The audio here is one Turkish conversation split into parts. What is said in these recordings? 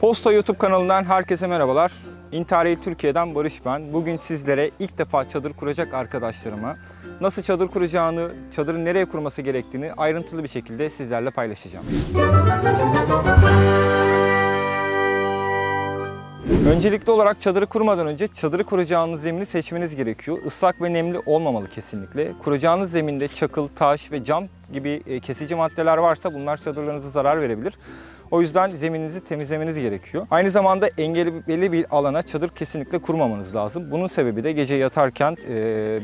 Posta YouTube kanalından herkese merhabalar. İntariyel Türkiye'den Barış ben. Bugün sizlere ilk defa çadır kuracak arkadaşlarıma nasıl çadır kuracağını, çadırın nereye kurması gerektiğini ayrıntılı bir şekilde sizlerle paylaşacağım. Öncelikli olarak çadırı kurmadan önce çadırı kuracağınız zemini seçmeniz gerekiyor. Islak ve nemli olmamalı kesinlikle. Kuracağınız zeminde çakıl, taş ve cam gibi e, kesici maddeler varsa bunlar çadırlarınıza zarar verebilir. O yüzden zemininizi temizlemeniz gerekiyor. Aynı zamanda engebeli bir alana çadır kesinlikle kurmamanız lazım. Bunun sebebi de gece yatarken e,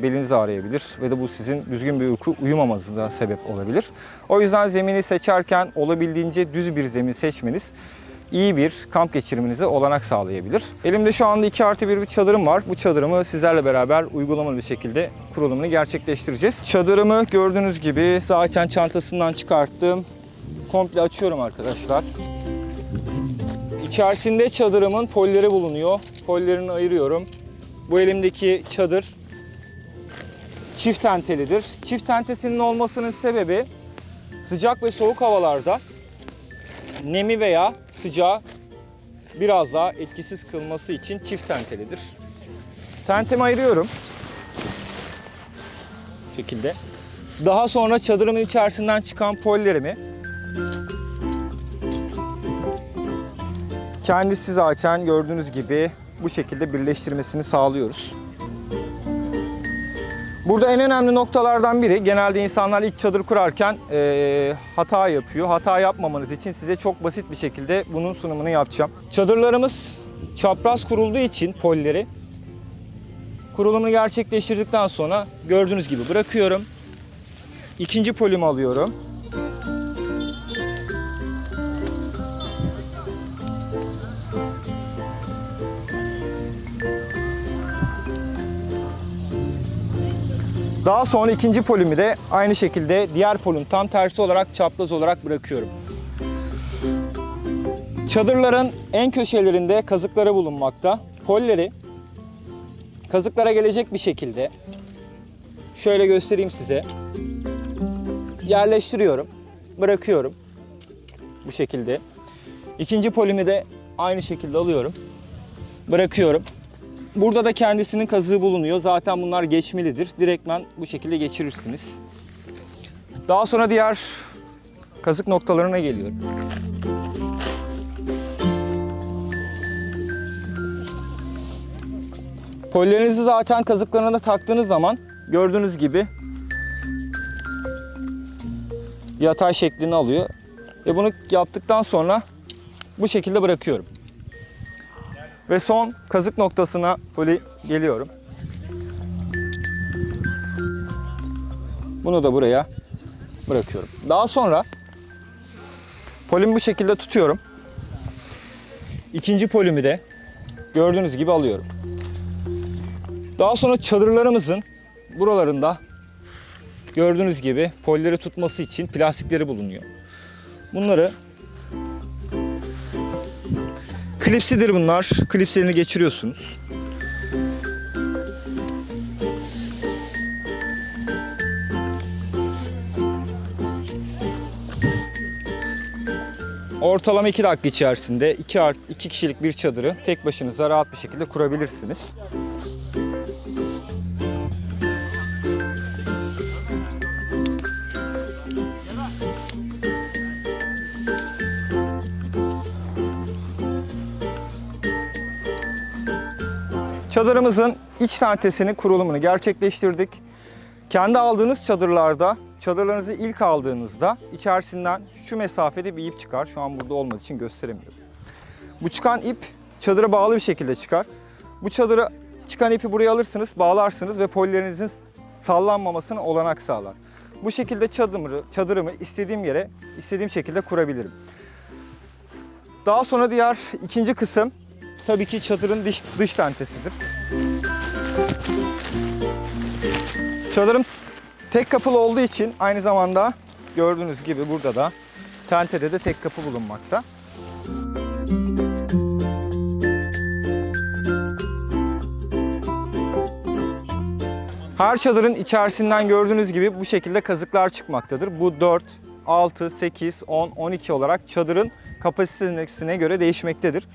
beliniz ağrıyabilir ve de bu sizin düzgün bir uyku uyumamanıza sebep olabilir. O yüzden zemini seçerken olabildiğince düz bir zemin seçmeniz iyi bir kamp geçirmenize olanak sağlayabilir. Elimde şu anda 2 artı 1 bir çadırım var. Bu çadırımı sizlerle beraber uygulamalı bir şekilde kurulumunu gerçekleştireceğiz. Çadırımı gördüğünüz gibi zaten çantasından çıkarttım. Komple açıyorum arkadaşlar. İçerisinde çadırımın polleri bulunuyor. Pollerini ayırıyorum. Bu elimdeki çadır çift tentelidir. Çift tentesinin olmasının sebebi sıcak ve soğuk havalarda nemi veya sıcağı biraz daha etkisiz kılması için çift tentelidir. Tentemi ayırıyorum. Bu şekilde. Daha sonra çadırımın içerisinden çıkan pollerimi kendisi zaten gördüğünüz gibi bu şekilde birleştirmesini sağlıyoruz. Burada en önemli noktalardan biri genelde insanlar ilk çadır kurarken eee, hata yapıyor. Hata yapmamanız için size çok basit bir şekilde bunun sunumunu yapacağım. Çadırlarımız çapraz kurulduğu için polleri kurulumunu gerçekleştirdikten sonra gördüğünüz gibi bırakıyorum. İkinci polümü alıyorum. Daha sonra ikinci polümü de aynı şekilde diğer polün tam tersi olarak çapraz olarak bırakıyorum. Çadırların en köşelerinde kazıkları bulunmakta. Polleri kazıklara gelecek bir şekilde şöyle göstereyim size. Yerleştiriyorum. Bırakıyorum. Bu şekilde. İkinci polümü de aynı şekilde alıyorum. Bırakıyorum. Burada da kendisinin kazığı bulunuyor. Zaten bunlar geçmelidir. Direktmen bu şekilde geçirirsiniz. Daha sonra diğer kazık noktalarına geliyorum. Pollerinizi zaten kazıklarına taktığınız zaman gördüğünüz gibi yatay şeklini alıyor. Ve bunu yaptıktan sonra bu şekilde bırakıyorum. Ve son kazık noktasına poli geliyorum. Bunu da buraya bırakıyorum. Daha sonra polimi bu şekilde tutuyorum. İkinci polimi de gördüğünüz gibi alıyorum. Daha sonra çadırlarımızın buralarında gördüğünüz gibi polleri tutması için plastikleri bulunuyor. Bunları Klipsidir bunlar. Klipslerini geçiriyorsunuz. Ortalama 2 dakika içerisinde 2 art 2 kişilik bir çadırı tek başınıza rahat bir şekilde kurabilirsiniz. Çadırımızın iç tentesini kurulumunu gerçekleştirdik. Kendi aldığınız çadırlarda, çadırlarınızı ilk aldığınızda içerisinden şu mesafede bir ip çıkar. Şu an burada olmadığı için gösteremiyorum. Bu çıkan ip çadıra bağlı bir şekilde çıkar. Bu çadıra çıkan ipi buraya alırsınız, bağlarsınız ve pollerinizin sallanmamasına olanak sağlar. Bu şekilde çadırımı, çadırımı istediğim yere, istediğim şekilde kurabilirim. Daha sonra diğer ikinci kısım tabii ki çadırın dış, dış tentesidir. Çadırım tek kapılı olduğu için aynı zamanda gördüğünüz gibi burada da tentede de tek kapı bulunmakta. Her çadırın içerisinden gördüğünüz gibi bu şekilde kazıklar çıkmaktadır. Bu 4, 6, 8, 10, 12 olarak çadırın kapasitesine göre değişmektedir.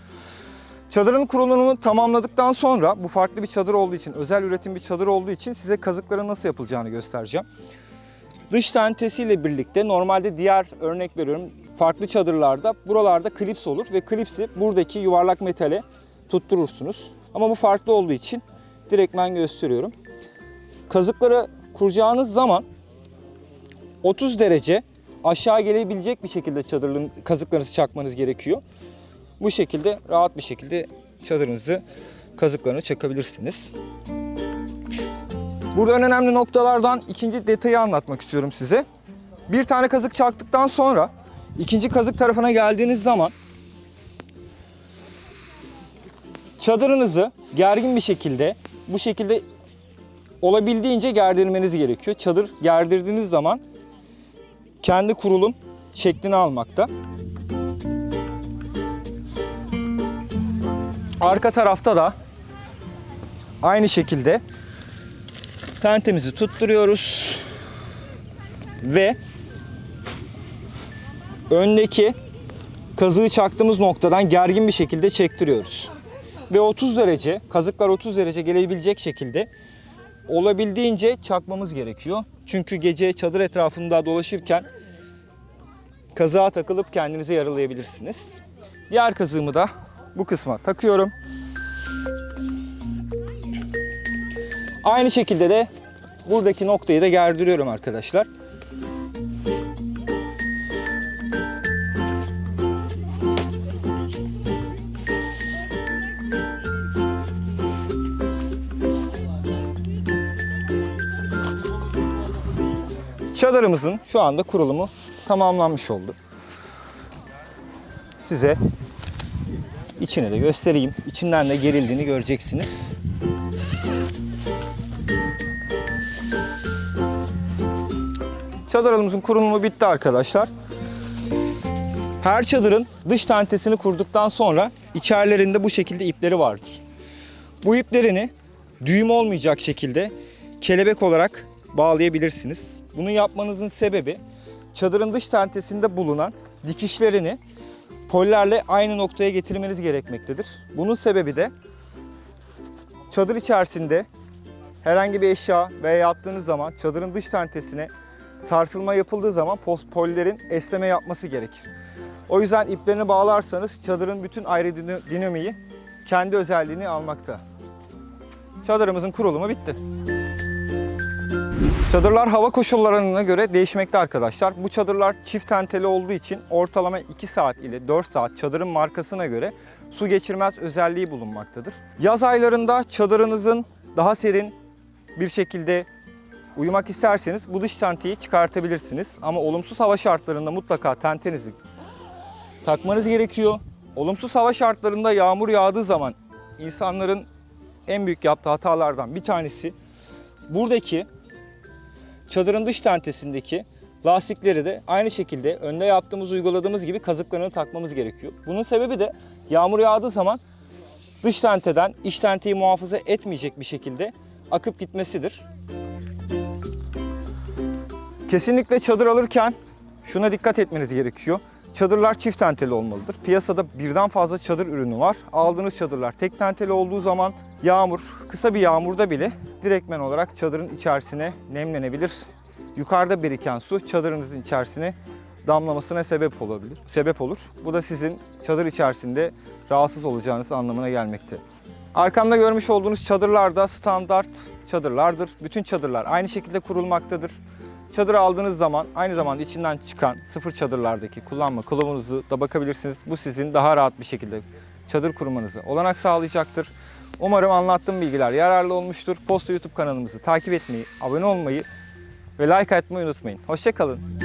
Çadırın kurulumunu tamamladıktan sonra bu farklı bir çadır olduğu için, özel üretim bir çadır olduğu için size kazıkların nasıl yapılacağını göstereceğim. Dış tentesiyle birlikte normalde diğer örnek veriyorum farklı çadırlarda buralarda klips olur ve klipsi buradaki yuvarlak metale tutturursunuz. Ama bu farklı olduğu için direktmen gösteriyorum. Kazıkları kuracağınız zaman 30 derece aşağı gelebilecek bir şekilde çadırın kazıklarınızı çakmanız gerekiyor. Bu şekilde rahat bir şekilde çadırınızı kazıklarını çakabilirsiniz. Burada en önemli noktalardan ikinci detayı anlatmak istiyorum size. Bir tane kazık çaktıktan sonra ikinci kazık tarafına geldiğiniz zaman çadırınızı gergin bir şekilde bu şekilde olabildiğince gerdirmeniz gerekiyor. Çadır gerdirdiğiniz zaman kendi kurulum şeklini almakta. Arka tarafta da aynı şekilde tentemizi tutturuyoruz ve öndeki kazığı çaktığımız noktadan gergin bir şekilde çektiriyoruz. Ve 30 derece, kazıklar 30 derece gelebilecek şekilde olabildiğince çakmamız gerekiyor. Çünkü gece çadır etrafında dolaşırken kazığa takılıp kendinizi yaralayabilirsiniz. Diğer kazığımı da bu kısma takıyorum. Aynı şekilde de buradaki noktayı da gerdiriyorum arkadaşlar. Çadırımızın şu anda kurulumu tamamlanmış oldu. Size içini de göstereyim. İçinden de gerildiğini göreceksiniz. Çadırımızın kurulumu bitti arkadaşlar. Her çadırın dış tentesini kurduktan sonra içerilerinde bu şekilde ipleri vardır. Bu iplerini düğüm olmayacak şekilde kelebek olarak bağlayabilirsiniz. Bunu yapmanızın sebebi çadırın dış tentesinde bulunan dikişlerini pollerle aynı noktaya getirmeniz gerekmektedir. Bunun sebebi de çadır içerisinde herhangi bir eşya veya yattığınız zaman çadırın dış tentesine sarsılma yapıldığı zaman pollerin esneme yapması gerekir. O yüzden iplerini bağlarsanız çadırın bütün aerodinamiği kendi özelliğini almakta. Çadırımızın kurulumu bitti. Çadırlar hava koşullarına göre değişmekte arkadaşlar. Bu çadırlar çift tenteli olduğu için ortalama 2 saat ile 4 saat çadırın markasına göre su geçirmez özelliği bulunmaktadır. Yaz aylarında çadırınızın daha serin bir şekilde uyumak isterseniz bu dış tenteyi çıkartabilirsiniz. Ama olumsuz hava şartlarında mutlaka tentenizi takmanız gerekiyor. Olumsuz hava şartlarında yağmur yağdığı zaman insanların en büyük yaptığı hatalardan bir tanesi buradaki çadırın dış tentesindeki lastikleri de aynı şekilde önde yaptığımız uyguladığımız gibi kazıklarını takmamız gerekiyor. Bunun sebebi de yağmur yağdığı zaman dış tenteden iç tenteyi muhafaza etmeyecek bir şekilde akıp gitmesidir. Kesinlikle çadır alırken şuna dikkat etmeniz gerekiyor. Çadırlar çift tenteli olmalıdır. Piyasada birden fazla çadır ürünü var. Aldığınız çadırlar tek tenteli olduğu zaman yağmur, kısa bir yağmurda bile direktmen olarak çadırın içerisine nemlenebilir. Yukarıda biriken su çadırınızın içerisine damlamasına sebep olabilir. Sebep olur. Bu da sizin çadır içerisinde rahatsız olacağınız anlamına gelmekte. Arkamda görmüş olduğunuz çadırlar da standart çadırlardır. Bütün çadırlar aynı şekilde kurulmaktadır. Çadır aldığınız zaman aynı zamanda içinden çıkan sıfır çadırlardaki kullanma kılavuzunuzu da bakabilirsiniz. Bu sizin daha rahat bir şekilde çadır kurmanızı olanak sağlayacaktır. Umarım anlattığım bilgiler yararlı olmuştur. Posta YouTube kanalımızı takip etmeyi, abone olmayı ve like atmayı unutmayın. Hoşçakalın.